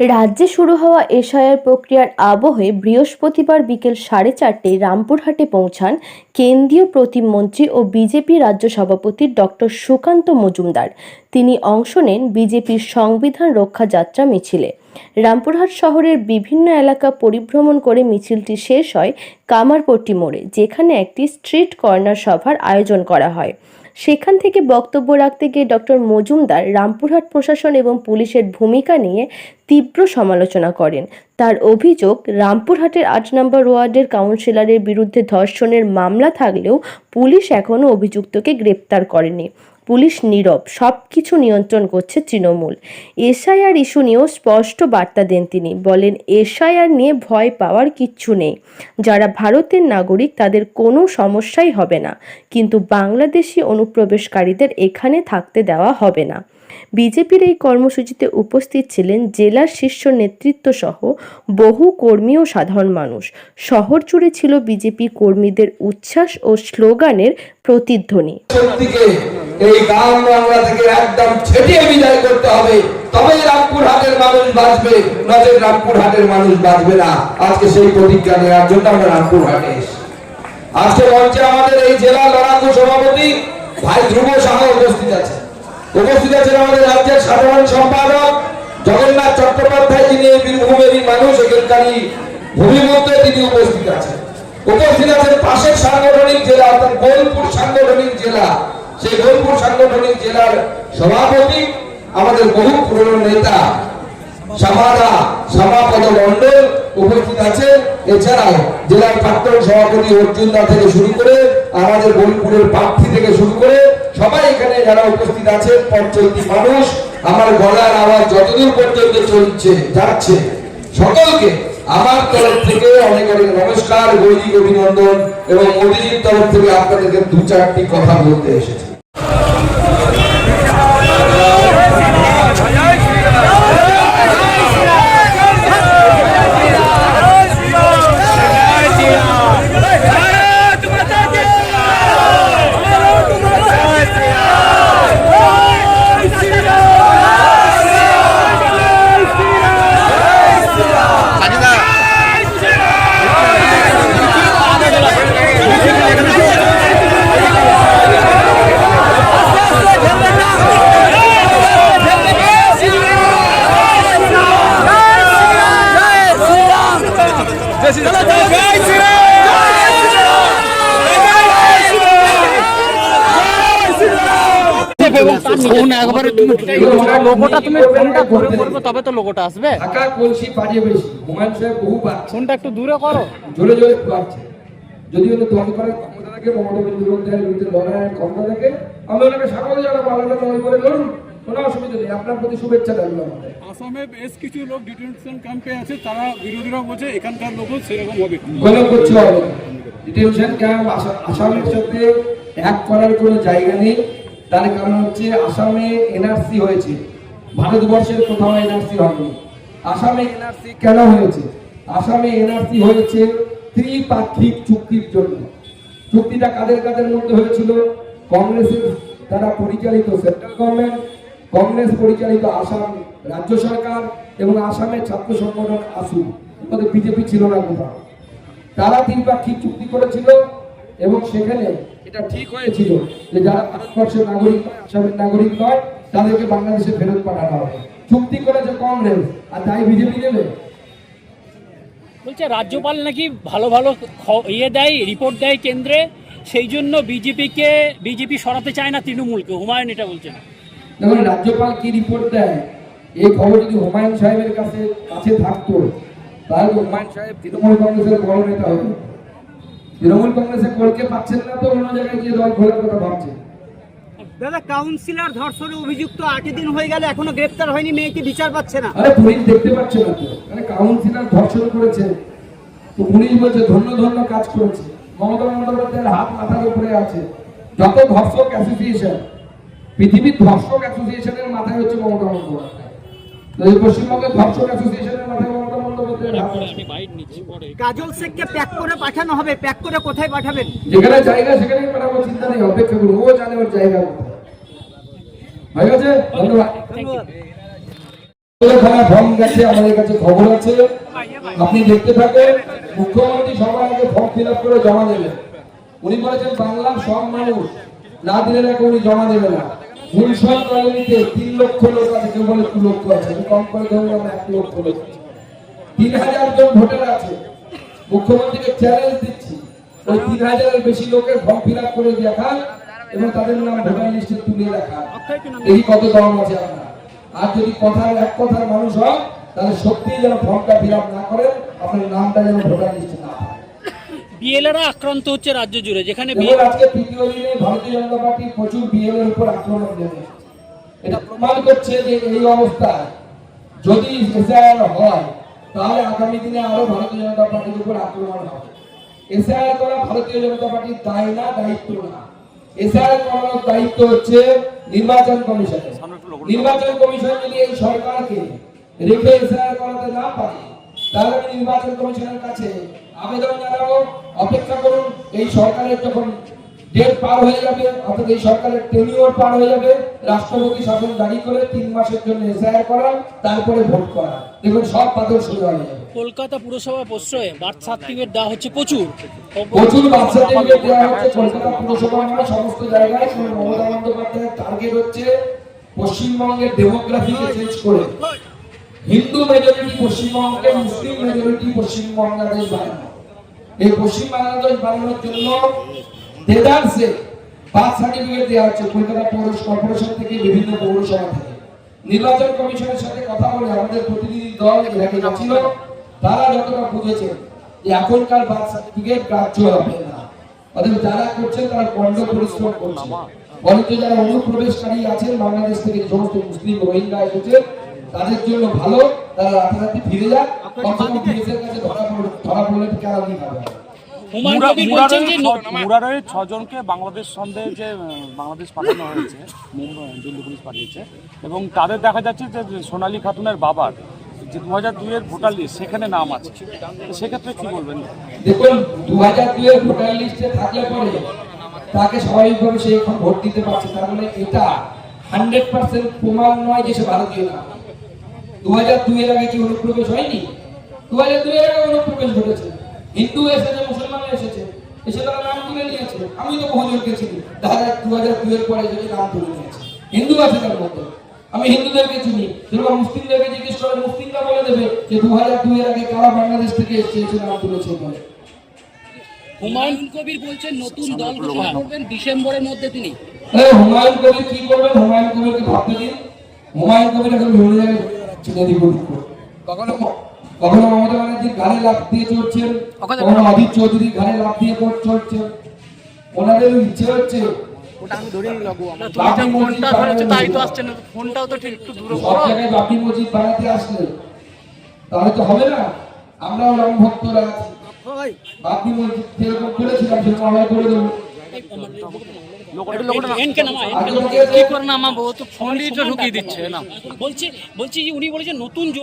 রাজ্যে শুরু হওয়া এসআইআর প্রক্রিয়ার আবহে বৃহস্পতিবার বিকেল সাড়ে চারটেয় রামপুরহাটে পৌঁছান কেন্দ্রীয় প্রতিমন্ত্রী ও বিজেপি রাজ্য সভাপতি ডক্টর সুকান্ত মজুমদার। তিনি অংশ নেন বিজেপির সংবিধান রক্ষা যাত্রা মিছিলে। রামপুরহাট শহরের বিভিন্ন এলাকা পরিভ্রমণ করে মিছিলটি শেষ হয় কামারপট্টি মোড়ে, যেখানে একটি স্ট্রিট কর্নার সভার আয়োজন করা হয়। সেখান থেকে বক্তব্য রাখতে গিয়ে ডক্টর মজুমদার রামপুরহাট প্রশাসন এবং পুলিশের ভূমিকা নিয়ে তীব্র সমালোচনা করেন। তার অভিযোগ, রামপুরহাটের আট নম্বর ওয়ার্ডের কাউন্সিলরের বিরুদ্ধে ধর্ষণের মামলা থাকলেও পুলিশ এখনও অভিযুক্তকে গ্রেপ্তার করেনি। পুলিশ নীরব সব কিছু নিয়ন্ত্রণ করছে তৃণমূল। এসআইআর ইস্যু নিয়েও স্পষ্ট বার্তা দেন তিনি, বলেন এসআইআর নিয়ে ভয় পাওয়ার কিচ্ছু নেই। যারা ভারতের নাগরিক তাদের কোনো সমস্যাই হবে না, কিন্তু বাংলাদেশি অনুপ্রবেশকারীদের এখানে থাকতে দেওয়া হবে না। বিজেপির এই কর্মসূচিতে উপস্থিত ছিলেন জেলার শীর্ষ নেতৃত্ব সহ বহু কর্মী ও সাধারণ মানুষ। শহর জুড়ে ছিল বিজেপি কর্মীদের উচ্ছ্বাস ও স্লোগানের প্রতিধ্বনি। এই গ্রাম বাংলা থেকে একদম ছেটিয়ে বিদায় করতে হবে। তবে রামপুরহাটের মানুষ বাঁচবে নজর রামপুরহাটের মানুষ বাঁচবে না। আজকে সেই প্রতিজ্ঞা নেওয়ার জন্য আমরা রামপুরহাটে এসেছি। আজকে মঞ্চে আমাদের এই জেলা লড়াকু সভাপতি ভাই ধ্রুব সাহা উপস্থিত আছে উপস্থিত আছেন আমাদের রাজ্যের সাধারণ সম্পাদক জগন্নাথ চট্টোপাধ্যায়, যিনি এই বীরভূমেরই মানুষ, এখানকারই ভূমিমধ্যে তিনি উপস্থিত আছেন। উপস্থিত আছেন পাশের সাংগঠনিক জেলা, অর্থাৎ বোলপুর সাংগঠনিক জেলা। সেই বোলপুর সাংগঠনিক জেলার সভাপতি, আমাদের বহু পুরনো নেতা, সামাদা সভাপদ মন্ডল উপস্থিত আছেন। এছাড়াও জেলার প্রাক্তন সভাপতি অর্জুন দা থেকে শুরু করে আমাদের বোলপুরের প্রার্থী থেকে শুরু করে সবাই এখানে যারা উপস্থিত আছেন পঞ্চল্লিশ মানুষ, আমার গলার আওয়াজ যতদূর পর্যন্ত চলছে, যাচ্ছে, সকলকে আমার তরফ থেকে অনেক অনেক নমস্কার গৈরিক অভিনন্দন এবং মোদীজির তরফ থেকে আপনাদেরকে দু চারটি কথা বলতে এসেছি। ফোন একবারে তুমি লোগোটা তুমি ফোনটা ঘুরে করবে তবে তো লোগোটা আসবে। ঢাকা কলসি পাড়ে বেশি হুমায়ুন সাহেব বহু ফোনটা একটু দূরে করো। জোরে জোরে পাচ্ছে যদি ওদের দল করার ক্ষমতা থাকে মমতা বন্দ্যোপাধ্যায়ের বিরুদ্ধে লড়াইয়ের ক্ষমতা থাকে আমি ওনাকে স্বাগত জানাব আলাদা লড়াই করে লড়ুন। কোনো অসুবিধা নেই। আপনার প্রতি শুভেচ্ছা থাকল আসামে বেশ কিছু লোক ডিটেনশন ক্যাম্পে আছে তারা বিরোধীরা বলছে এখানকার লোকও সেরকম হবে। কোনো কিছু হবে ডিটেনশন ক্যাম্প আসামের সাথে এক করার কোনো জায়গা নেই। তার কারণ হচ্ছে আসামে এনআরসি হয়েছে। ভারতবর্ষের কোথাও এনআরসি হয়নি। আসামে এনআরসি কেন হয়েছে? আসামে এনআরসি হয়েছে ত্রিপাক্ষিক চুক্তির জন্য। চুক্তিটা কাদের কাদের মধ্যে হয়েছিল? কংগ্রেসের দ্বারা পরিচালিত সেন্ট্রাল গভর্নমেন্ট, কংগ্রেস পরিচালিত আসাম রাজ্য সরকার এবং আসামের ছাত্র সংগঠন আসু বিজেপি ছিল না কোথাও। তারা ত্রিপাক্ষিক চুক্তি করেছিল এবং সেখানে এটা ঠিক হয়েছিল যে যারা ভারতবর্ষের নাগরিক আসামের নাগরিক নয় তাদেরকে বাংলাদেশে ফেরত পাঠানো হবে। চুক্তি করেছে কংগ্রেস আর তাই বিজেপি নেবে। বলছে রাজ্যপাল নাকি ভালো ভালো ইয়ে দেয় রিপোর্ট দেয় কেন্দ্রে সেই জন্য বিজেপিকে বিজেপি সরাতে চায় না তৃণমূলকে। হুমায়ুন এটা বলছে না দেখুন রাজ্যপাল কি রিপোর্ট দেয়? এই খবর যদি হুমায়ুন সাহেবের কাছে কাছে থাকতো তাহলে হুমায়ুন সাহেব তৃণমূল কংগ্রেসের বড় নেতা হতো। তৃণমূল কংগ্রেসের কলকে পাচ্ছেন না তো অন্য জায়গায় গিয়ে দল খোলার কথা ভাবছে দাদা কাউন্সিলর ধর্ষণে অভিযুক্ত আট দিন হয়ে গেল এখনও গ্রেপ্তার হয়নি মেয়েকে বিচার পাচ্ছে না। আরে পুলিশ দেখতে পাচ্ছে না তো। মানে কাউন্সিলর ধর্ষণ করেছে। তো পুলিশ বলছে ধন্য ধন্য কাজ করেছে। মমতা বন্দ্যোপাধ্যায়ের হাত মাথার উপরে আছে। যত ধর্ষক অ্যাসোসিয়েশন পৃথিবীর ধর্ষক অ্যাসোসিয়েশনের মাথায় হচ্ছে মমতা বন্দ্যোপাধ্যায়। তো এই পশ্চিমবঙ্গের ধর্ষক অ্যাসোসিয়েশনের মাথায় শেখকে প্যাক করে পাঠানো হবে প্যাক করে কোথায় পাঠাবেন? যেখানে জায়গা সেখানে পাঠাবো চিন্তা নেই অপেক্ষা করুন ও জানে ওর জায়গা হয়ে গেছে? ধন্যবাদ। ধন্যবাদ ফর্ম গেছে আমাদের কাছে খবর আছে। আপনি দেখতে থাকেন মুখ্যমন্ত্রী সবার আগে ফর্ম ফিল আপ করে জমা দেবেন। উনি বলেছেন বাংলার সব মানুষ না দিলে নাকি উনি জমা দেবে না। কলোনিতে তিন লক্ষ লোক আছে কেউ বলে দু লক্ষ আছে। কম করে আমরা এক লক্ষ লোক। আছে। তিন হাজার জন ভোটার আছে। মুখ্যমন্ত্রীকে চ্যালেঞ্জ দিচ্ছি। ওই তিন হাজারের বেশি লোকের ফর্ম ফিল করে দেখান এবং তাদের নাম ভোটার লিস্টে তুলে রাখান এই কত দম আছে আপনার? আর যদি কথার এক কথার মানুষ হয় তাহলে সত্যি যেন ফর্মটা ফিল না করেন আপনার নামটা যেন ভোটার লিস্টে না বিএলএরা আক্রান্ত হচ্ছে রাজ্য জুড়ে যেখানে আজকে তৃতীয় দিনে ভারতীয় জনতা পার্টি প্রচুর বিএল এর উপর আক্রমণ এটা প্রমাণ করছে যে এই অবস্থায় যদি এসআইআর হয় তাহলে আগামী দিনে আরও ভারতীয় জনতা পার্টির উপর আক্রমণ হবে। এসআইআর করা ভারতীয় জনতা পার্টির দায় না দায়িত্ব না। এসআইআর করানোর দায়িত্ব হচ্ছে নির্বাচন কমিশনের। নির্বাচন কমিশন যদি এই সরকারকে রেখে এসআইআর করাতে না পারে তাহলে আমি নির্বাচন কমিশনের কাছে আবেদন জানাব। অপেক্ষা করুন এই সরকারের যখন ডেট পার হয়ে যাবে অর্থাৎ এই সরকারের টেনিওর পার হয়ে যাবে। রাষ্ট্রপতি শাসন জারি করে তিন মাসের জন্য এসআইআর করা তারপরে ভোট করা দেখুন সব পাথর শুরু হয়ে যাবে। কলকাতা পুরসভা প্রশ্রয়ে বার্থ সার্টিফিকেট দেওয়া হচ্ছে প্রচুর। প্রচুর বাচ্চা সার্টিফিকেট দেওয়া হচ্ছে কলকাতা পুরসভা নয় সমস্ত জায়গায়। কারণ মমতা বন্দ্যোপাধ্যায়ের টার্গেট হচ্ছে পশ্চিমবঙ্গের ডেমোগ্রাফিকে চেঞ্জ করে। হিন্দু মেজরিটি পশ্চিমবঙ্গে মুসলিম মেজরিটি পশ্চিম বাংলাদেশ বানানো। এই পশ্চিম বাংলাদেশ বানানোর জন্য দেদারসে বার্থ সার্টিফিকেট দেওয়া হচ্ছে কলকাতা পৌর কর্পোরেশন থেকে বিভিন্ন পৌরসভা থেকে। নির্বাচন কমিশনের সাথে কথা বলে আমাদের প্রতিনিধি দল গেছিল তারা যতটা বুঝেছেন যে এখনকার বার্থ সার্টিফিকেট গ্রাহ্য হবে না। যারা করছেন তারা পরিশ্রম করছে বরঞ্চ যারা অনুপ্রবেশকারী আছেন বাংলাদেশ থেকে সমস্ত মুসলিম রোহিঙ্গা এসেছে তাদের জন্য ভালো তারা রাতারাতি ফিরে যাক। কমসে কম পুলিশের কাছে ধরা পড়ে ধরা পড়লে খাবে হুমায়ুন মুরারের ছজনকে বাংলাদেশ সন্দেহে যে বাংলাদেশ পাঠানো হয়েছে দিল্লি পুলিশ পাঠিয়েছে এবং তাদের দেখা যাচ্ছে যে সোনালী খাতুনের বাবার যে দু হাজার দুইয়ের ভোটার লিস্ট সেখানে নাম আছে। সেক্ষেত্রে কি বলবেন? দেখুন দু হাজার দুয়ের ভোটার লিস্টে থাকলে পরে তাকে স্বাভাবিকভাবে সে এখন ভোট দিতে পারছে তার মানে এটা হান্ড্রেড পার্সেন্ট প্রমাণ নয় যে সে ভারতীয় না। দু হাজার দুইয়ের আগে কি অনুপ্রবেশ হয়নি? দু হাজার দুইয়ের আগে অনুপ্রবেশ ঘটেছে। হিন্দু এসেছে মুসলমান এসেছে। এসে তারা নাম তুলে নিয়েছে। আমি তো বহুজনকে চিনি। দেখা দু হাজার দুইয়ের পরে যদি নাম তুলে নিয়েছে। হিন্দু আছে তার মধ্যে আমি হিন্দুদেরকে চিনি। যেরকম মুসলিমদেরকে জিজ্ঞেস করে মুসলিমরা বলে দেবে যে দু হাজার দুইয়ের আগে কারা বাংলাদেশ থেকে এসেছে এসে নাম তুলেছে হুমায়ুন কবির বলছেন নতুন দল ঘোষণা করবেন? ডিসেম্বরের মধ্যে তিনি। হুমায়ুন কবির কি করবেন? হুমায়ুন কবিরকে ভাবতে দিন? হুমায়ুন কবির এখন বিভিন্ন জায়গায় চিনে দিব কখনো কখনো মমতা ব্যানার্জির ঘাড়ে লাভ দিয়ে চড়ছেন কখনো অধীর চৌধুরীর ঘাড়ে লাভ দিয়ে চড়ছেন। ওনাদের ইচ্ছে হচ্ছে তাহলে তো হবে না। আমরাও রাম ভক্তরা। মসজিদ যেরকম করেছিলাম সেরকম আমরা করে দেবো। কি করে ফোনই তো ঢুকিয়ে দিচ্ছে না। বলছি বলছি উনি বলেছেন নতুন